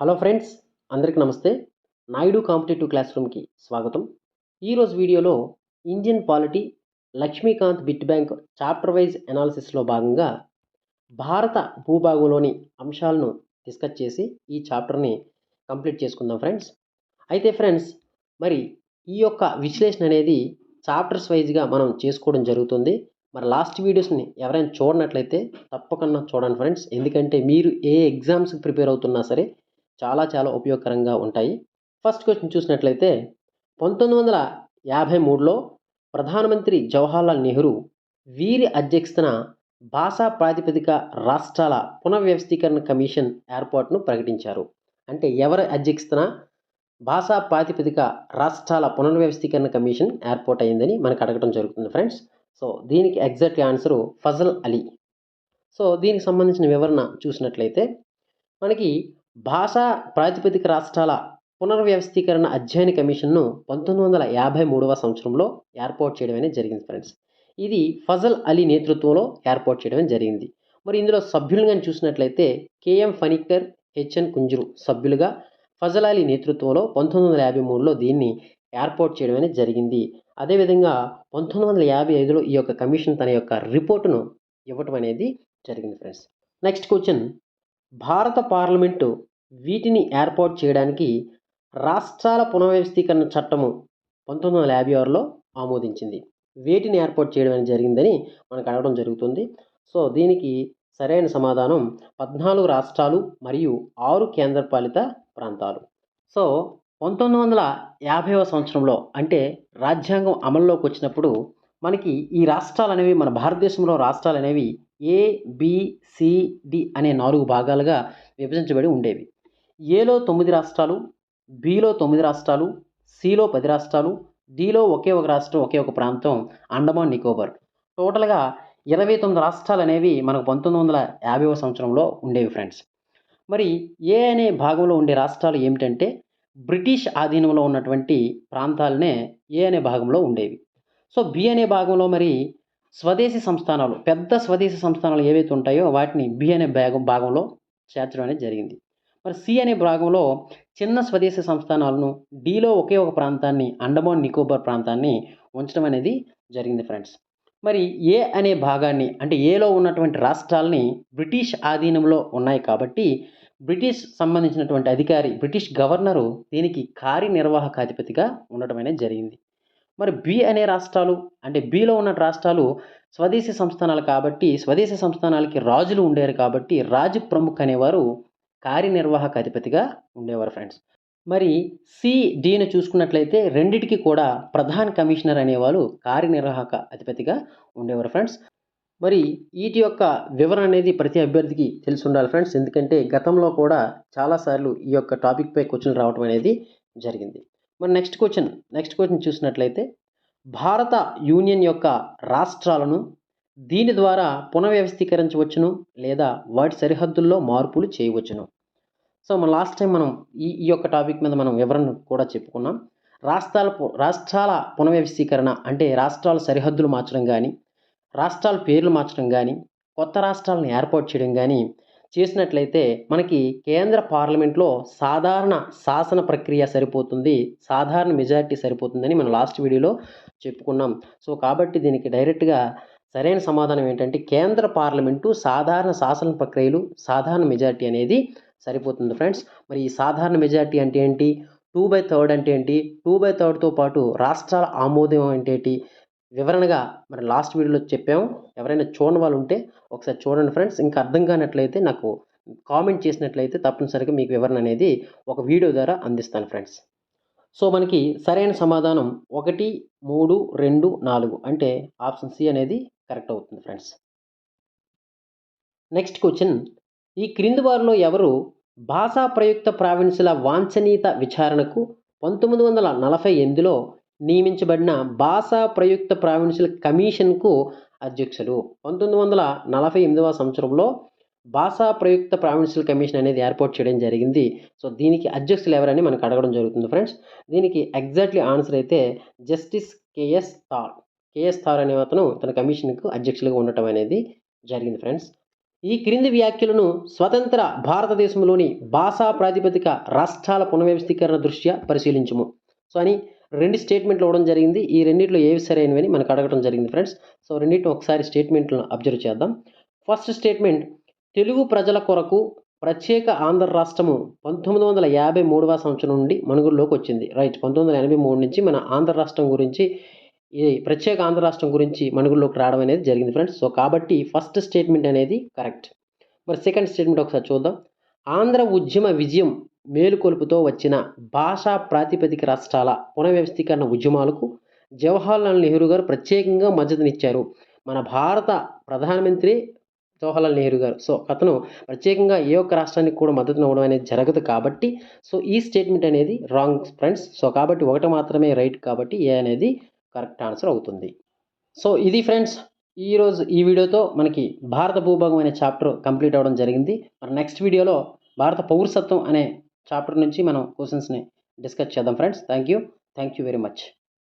Hello friends అందరికీ నమస్తే. Naidu competitive class రూమ్కి స్వాగతం. ఈరోజు వీడియోలో Indian polity Laxmikanth bit bank chapter wise అనాలిసిస్లో భాగంగా భారత భూభాగంలోని అంశాలను డిస్కస్ చేసి ఈ చాప్టర్ని కంప్లీట్ చేసుకుందాం ఫ్రెండ్స్. అయితే ఫ్రెండ్స్ మరి ఈ యొక్క విశ్లేషణ అనేది చాప్టర్స్ వైజ్గా మనం చేసుకోవడం జరుగుతుంది. మరి లాస్ట్ వీడియోస్ని ఎవరైనా చూడనట్లయితే తప్పకుండా చూడండి ఫ్రెండ్స్. ఎందుకంటే మీరు ఏ ఎగ్జామ్స్కి ప్రిపేర్ అవుతున్నా సరే చాలా చాలా ఉపయోగకరంగా ఉంటాయి. ఫస్ట్ క్వశ్చన్ చూసినట్లయితే పంతొమ్మిది వందల యాభై మూడులో ప్రధానమంత్రి జవహర్లాల్ నెహ్రూ వీరి అధ్యక్షతన భాషా ప్రాతిపదిక రాష్ట్రాల పునర్వ్యవస్థీకరణ కమిషన్ ఏర్పాటును ప్రకటించారు. అంటే ఎవరి అధ్యక్షతన భాషా ప్రాతిపదిక రాష్ట్రాల పునర్వ్యవస్థీకరణ కమిషన్ ఏర్పాటు అయిందని మనకు అడగడం జరుగుతుంది ఫ్రెండ్స్. సో దీనికి exact answer Fazal Ali. So దీనికి సంబంధించిన వివరణ చూసినట్లయితే మనకి భాషా ప్రాతిపదిక రాష్ట్రాల పునర్వ్యవస్థీకరణ అధ్యయన కమిషన్ను పంతొమ్మిది వందల యాభై మూడవ సంవత్సరంలో ఏర్పాటు చేయడం అనేది జరిగింది ఫ్రెండ్స్. ఇది ఫజల్ అలీ నేతృత్వంలో ఏర్పాటు చేయడం జరిగింది. మరి ఇందులో సభ్యులను కానీ చూసినట్లయితే కేఎం ఫనిక్కర్ హెచ్ఎన్ కుంజురు సభ్యులుగా ఫజల్ అలీ నేతృత్వంలో పంతొమ్మిది వందల యాభై మూడులో దీన్ని ఏర్పాటు చేయడం అనేది జరిగింది. అదేవిధంగా పంతొమ్మిది వందల యాభై ఐదులో ఈ యొక్క కమిషన్ తన యొక్క రిపోర్టును ఇవ్వటం అనేది జరిగింది ఫ్రెండ్స్. Next question. భారత పార్లమెంటు వీటిని ఏర్పాటు చేయడానికి రాష్ట్రాల పునర్వ్యవస్థీకరణ చట్టము పంతొమ్మిది వందల యాభై ఆరులో ఆమోదించింది. వేటిని ఏర్పాటు చేయడం అనేది జరిగిందని మనకు అడగడం జరుగుతుంది. సో దీనికి సరైన సమాధానం పద్నాలుగు రాష్ట్రాలు మరియు ఆరు కేంద్రపాలిత ప్రాంతాలు. సో పంతొమ్మిది వందల యాభైవ సంవత్సరంలో అంటే రాజ్యాంగం అమల్లోకి వచ్చినప్పుడు మనకి ఈ రాష్ట్రాలు అనేవి మన భారతదేశంలో రాష్ట్రాలు అనేవి ఏబిసిడి అనే నాలుగు భాగాలుగా విభజించబడి ఉండేవి. ఏలో తొమ్మిది రాష్ట్రాలు బిలో తొమ్మిది రాష్ట్రాలు సిలో పది రాష్ట్రాలు డిలో ఒకే ఒక రాష్ట్రం ఒకే ఒక ప్రాంతం అండమాన్ నికోబార్. టోటల్గా ఇరవై తొమ్మిది రాష్ట్రాలు అనేవి మనకు పంతొమ్మిది వందల యాభైవ సంవత్సరంలో ఉండేవి ఫ్రెండ్స్. మరి ఏ అనే భాగంలో ఉండే రాష్ట్రాలు ఏమిటంటే బ్రిటిష్ ఆధీనంలో ఉన్నటువంటి ప్రాంతాలనే ఏ అనే భాగంలో ఉండేవి. సో బి అనే భాగంలో మరి స్వదేశీ సంస్థానాలు పెద్ద స్వదేశీ సంస్థానాలు ఏవైతే ఉంటాయో వాటిని బి అనే భాగం భాగంలో చేర్చడం అనేది జరిగింది. మరి సి అనే భాగంలో చిన్న స్వదేశీ సంస్థానాలను డిలో ఒకే ఒక ప్రాంతాన్ని అండమాన్ నికోబార్ ప్రాంతాన్ని ఉంచడం అనేది జరిగింది ఫ్రెండ్స్. మరి ఏ అనే భాగాన్ని అంటే ఏలో ఉన్నటువంటి రాష్ట్రాలని బ్రిటిష్ ఆధీనంలో ఉన్నాయి కాబట్టి బ్రిటిష్ సంబంధించినటువంటి అధికారి బ్రిటిష్ గవర్నరు దీనికి కార్యనిర్వాహక అధిపతిగా ఉండటం అనేది జరిగింది. మరి బి అనే రాష్ట్రాలు అంటే బిలో ఉన్న రాష్ట్రాలు స్వదేశీ సంస్థానాలు కాబట్టి స్వదేశీ సంస్థానాలకి రాజులు ఉండేవారు కాబట్టి రాజు ప్రముఖ్ అనేవారు కార్యనిర్వాహక అధిపతిగా ఉండేవారు ఫ్రెండ్స్ మరి సిడిని చూసుకున్నట్లయితే రెండిటికి కూడా ప్రధాన కమిషనర్ అనేవారు కార్యనిర్వాహక అధిపతిగా ఉండేవారు ఫ్రెండ్స్ మరి వీటి యొక్క వివరణ అనేది ప్రతి అభ్యర్థికి తెలిసి ఉండాలి ఫ్రెండ్స్ ఎందుకంటే గతంలో కూడా చాలాసార్లు ఈ యొక్క టాపిక్పై క్వశ్చన్ రావడం అనేది జరిగింది. మరి నెక్స్ట్ క్వశ్చన్ నెక్స్ట్ క్వశ్చన్ చూసినట్లయితే భారత యూనియన్ యొక్క రాష్ట్రాలను దీని ద్వారా పునర్వ్యవస్థీకరించవచ్చును లేదా వాటి సరిహద్దుల్లో మార్పులు చేయవచ్చును. సో మన లాస్ట్ టైం మనం ఈ ఈ యొక్క టాపిక్ మీద మనం వివరణ కూడా చెప్పుకున్నాం. రాష్ట్రాల రాష్ట్రాల పునర్వ్యవస్థీకరణ అంటే రాష్ట్రాల సరిహద్దులు మార్చడం కానీ రాష్ట్రాల పేర్లు మార్చడం కానీ కొత్త రాష్ట్రాలను ఏర్పాటు చేయడం కానీ చేసినట్లయితే మనకి కేంద్ర పార్లమెంట్లో సాధారణ శాసన ప్రక్రియ సరిపోతుంది సాధారణ మెజారిటీ సరిపోతుందని మనం లాస్ట్ వీడియోలో చెప్పుకున్నాం. సో కాబట్టి దీనికి డైరెక్ట్గా సరైన సమాధానం ఏంటంటే కేంద్ర పార్లమెంటు సాధారణ శాసన ప్రక్రియలు సాధారణ మెజారిటీ అనేది సరిపోతుంది ఫ్రెండ్స్. మరి ఈ సాధారణ మెజారిటీ అంటే ఏంటి? టూ బై థర్డ్ అంటే ఏంటి? టూ బై థర్డ్తో పాటు రాష్ట్రాల ఆమోదం అంటే ఏంటి? వివరణగా మరి లాస్ట్ వీడియోలో చెప్పాము. ఎవరైనా చూడని వాళ్ళు ఉంటే ఒకసారి చూడండి ఫ్రెండ్స్. ఇంకా అర్థం కానట్లయితే నాకు కామెంట్ చేసినట్లయితే తప్పనిసరిగా మీకు వివరణ అనేది ఒక వీడియో ద్వారా అందిస్తాను ఫ్రెండ్స్. సో మనకి సరైన సమాధానం ఒకటి మూడు రెండు నాలుగు అంటే ఆప్షన్ సి అనేది కరెక్ట్ అవుతుంది ఫ్రెండ్స్. Next question. ఈ క్రింది వారిలో ఎవరు భాషా ప్రయుక్త ప్రావిన్సుల వాంఛనీయత విచారణకు పంతొమ్మిది వందల నలభై ఎనిమిదిలో నియమించబడిన భాషా ప్రయుక్త ప్రావిన్షియల్ కమిషన్కు అధ్యక్షుడు. పంతొమ్మిది వందల నలభై ఎనిమిదవ సంవత్సరంలో భాషా ప్రయుక్త ప్రావిన్షియల్ కమిషన్ అనేది ఏర్పాటు చేయడం జరిగింది. సో దీనికి అధ్యక్షులు ఎవరని మనకు అడగడం జరుగుతుంది ఫ్రెండ్స్. దీనికి ఎగ్జాక్ట్లీ ఆన్సర్ అయితే justice K S Dhar. K S Dhar అనే అతను తన కమిషన్కు అధ్యక్షులుగా ఉండటం అనేది జరిగింది ఫ్రెండ్స్. ఈ క్రింది వ్యాఖ్యలను స్వతంత్ర భారతదేశంలోని భాషా ప్రాతిపదిక రాష్ట్రాల పునర్వ్యవస్థీకరణ దృష్ట్యా పరిశీలించము. సో అని రెండు స్టేట్మెంట్లు ఇవ్వడం జరిగింది. ఈ రెండింటిలో ఏవి సరైనవని మనకు అడగడం జరిగింది ఫ్రెండ్స్ సో రెండింటిని ఒకసారి స్టేట్మెంట్లను అబ్జర్వ్ చేద్దాం. ఫస్ట్ స్టేట్మెంట్ తెలుగు ప్రజల కొరకు ప్రత్యేక ఆంధ్ర రాష్ట్రము పంతొమ్మిది వందల యాభై మూడవ సంవత్సరం నుండి మనుగుల్లోకి వచ్చింది. రైట్ పంతొమ్మిది వందల ఎనభై మూడు నుంచి మన ఆంధ్ర రాష్ట్రం గురించి ఈ ప్రత్యేక ఆంధ్ర రాష్ట్రం గురించి మనుగుల్లోకి రావడం అనేది జరిగింది ఫ్రెండ్స్ సో కాబట్టి ఫస్ట్ స్టేట్మెంట్ అనేది కరెక్ట్ మరి సెకండ్ స్టేట్మెంట్ ఒకసారి చూద్దాం. ఆంధ్ర ఉద్యమ విజయం మేలుకొలుపుతో వచ్చిన భాషా ప్రాతిపదిక రాష్ట్రాల పునర్వ్యవస్థీకరణ ఉద్యమాలకు జవహర్లాల్ నెహ్రూ గారు ప్రత్యేకంగా మద్దతునిచ్చారు. మన భారత ప్రధానమంత్రి జవహర్లాల్ నెహ్రూ గారు. సో అతను ప్రత్యేకంగా ఏ ఒక్క రాష్ట్రానికి కూడా మద్దతు ఇవ్వడం అనేది జరగదు కాబట్టి సో ఈ స్టేట్మెంట్ అనేది రాంగ్ ఫ్రెండ్స్. సో కాబట్టి ఒకటి మాత్రమే రైట్ కాబట్టి ఏ అనేది కరెక్ట్ ఆన్సర్ అవుతుంది. సో ఇది ఫ్రెండ్స్. ఈరోజు ఈ వీడియోతో మనకి భారత భూభాగం అనే చాప్టర్ కంప్లీట్ అవ్వడం జరిగింది. మరి నెక్స్ట్ వీడియోలో భారత పౌరసత్వం అనే చాప్టర్ నుంచి మనం క్వశ్చన్స్ని డిస్కస్ చేద్దాం friends thank you thank you very much